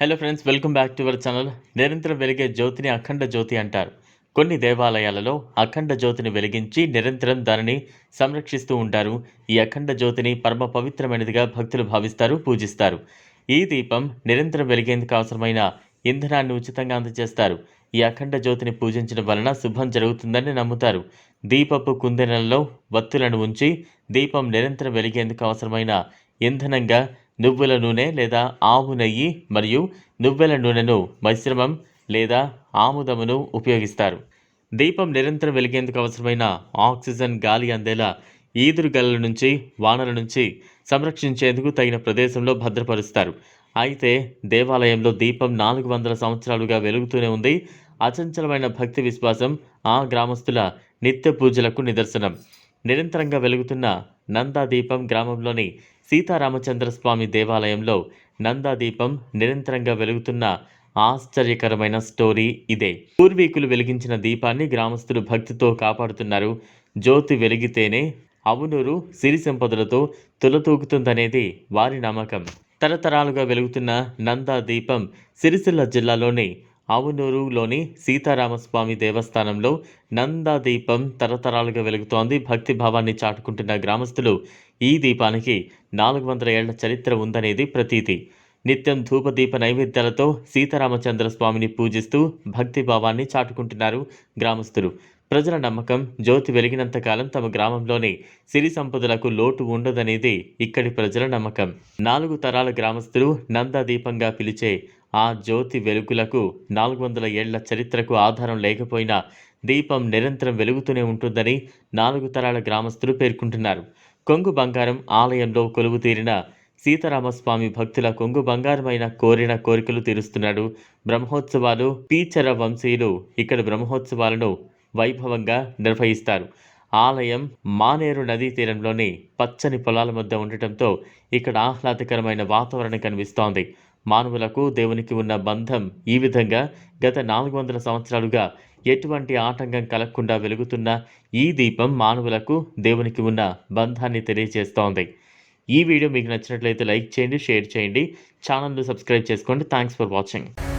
Hello friends welcome back to our channel నిరంతరం వెలిగే జ్యోతిని అఖండ జ్యోతి అంటారు. కొన్ని దేవాలయాలలో అఖండ జ్యోతిని వెలిగించి నిరంతరం దానిని సంరక్షిస్తూ ఉంటారు. ఈ అఖండ జ్యోతిని పరమ పవిత్రమైనదిగా భక్తులు భావిస్తారు పూజిస్తారు. ఈ దీపం నిరంతరం వెలిగేందుకు అవసరమైన ఇంధనాన్ని ఉచితంగా అందజేస్తారు. ఈ అఖండ జ్యోతిని పూజించడం వలన శుభం జరుగుతుందని నమ్ముతారు. దీపపు కుందెనలలో వత్తులను ఉంచి దీపం నిరంతరం వెలిగేందుకు అవసరమైన ఇంధనంగా నువ్వుల నూనె లేదా ఆవు నెయ్యి మరియు నువ్వెల నూనెను మిశ్రమం లేదా ఆముదమును ఉపయోగిస్తారు. దీపం నిరంతరం వెలిగేందుకు అవసరమైన ఆక్సిజన్ గాలి అందేలా ఈదురు గలల నుంచి వానల నుంచి సంరక్షించేందుకు తగిన ప్రదేశంలో భద్రపరుస్తారు. అయితే దేవాలయంలో దీపం నాలుగు వందల సంవత్సరాలుగా వెలుగుతూనే ఉంది. అచంచలమైన భక్తి విశ్వాసం ఆ గ్రామస్తుల నిత్య పూజలకు నిదర్శనం. నిరంతరంగా వెలుగుతున్న నందా దీపం గ్రామంలోని సీతారామచంద్ర స్వామి దేవాలయంలో నందా దీపం నిరంతరంగా వెలుగుతున్న ఆశ్చర్యకరమైన స్టోరీ ఇదే. పూర్వీకులు వెలిగించిన దీపాన్ని గ్రామస్తులు భక్తితో కాపాడుతున్నారు. జ్యోతి వెలిగితేనే అవునూరు సిరి సంపదలతో తులతూగుతుందనేది వారి నమ్మకం. తరతరాలుగా వెలుగుతున్న నందా దీపం సిరిసిల్ల జిల్లాలోని అవునూరులోని సీతారామస్వామి దేవస్థానంలో నందా దీపం తరతరాలుగా వెలుగుతోంది. భక్తి భావాన్ని చాటుకుంటున్న గ్రామస్తులు ఈ దీపానికి నాలుగు వందల ఏళ్ళ చరిత్ర ఉందనేది ప్రతీతి. నిత్యం ధూపదీప నైవేద్యాలతో సీతారామచంద్ర స్వామిని పూజిస్తూ భక్తి భావాన్ని చాటుకుంటున్నారు గ్రామస్తులు. ప్రజల నమ్మకం జ్యోతి వెలిగినంత కాలం తమ గ్రామంలోని సిరి సంపదలకు లోటు ఉండదనేది ఇక్కడి ప్రజల నమ్మకం. నాలుగు తరాల గ్రామస్తులు నందా దీపంగా పిలిచే ఆ జ్యోతి వెలుగులకు నాలుగు వందల ఏళ్ళ చరిత్రకు ఆధారం లేకపోయినా దీపం నిరంతరం వెలుగుతూనే ఉంటుందని నాలుగు తరాల గ్రామస్తులు పేర్కొంటున్నారు. కొంగు బంగారం ఆలయంలో కొలువు తీరిన సీతారామస్వామి భక్తుల కొంగు బంగారమైన కోరిన కోరికలు తీరుస్తున్నాడు. బ్రహ్మోత్సవాలు పీచర వంశీయులు ఇక్కడ బ్రహ్మోత్సవాలను వైభవంగా నిర్వహిస్తారు. ఆలయం మానేరు నదీ తీరంలోని పచ్చని పొలాల మధ్య ఉండటంతో ఇక్కడ ఆహ్లాదకరమైన వాతావరణం కనిపిస్తోంది. మానవులకు దేవునికి ఉన్న బంధం ఈ విధంగా గత నాలుగు వందల సంవత్సరాలుగా ఎటువంటి ఆటంకం కలగకుండా వెలుగుతున్న ఈ దీపం మానవులకు దేవునికి ఉన్న బంధాన్ని తెలియజేస్తోంది. ఈ వీడియో మీకు నచ్చినట్లయితే లైక్ చేయండి షేర్ చేయండి ఛానల్ను సబ్స్క్రైబ్ చేసుకోండి. Thanks for watching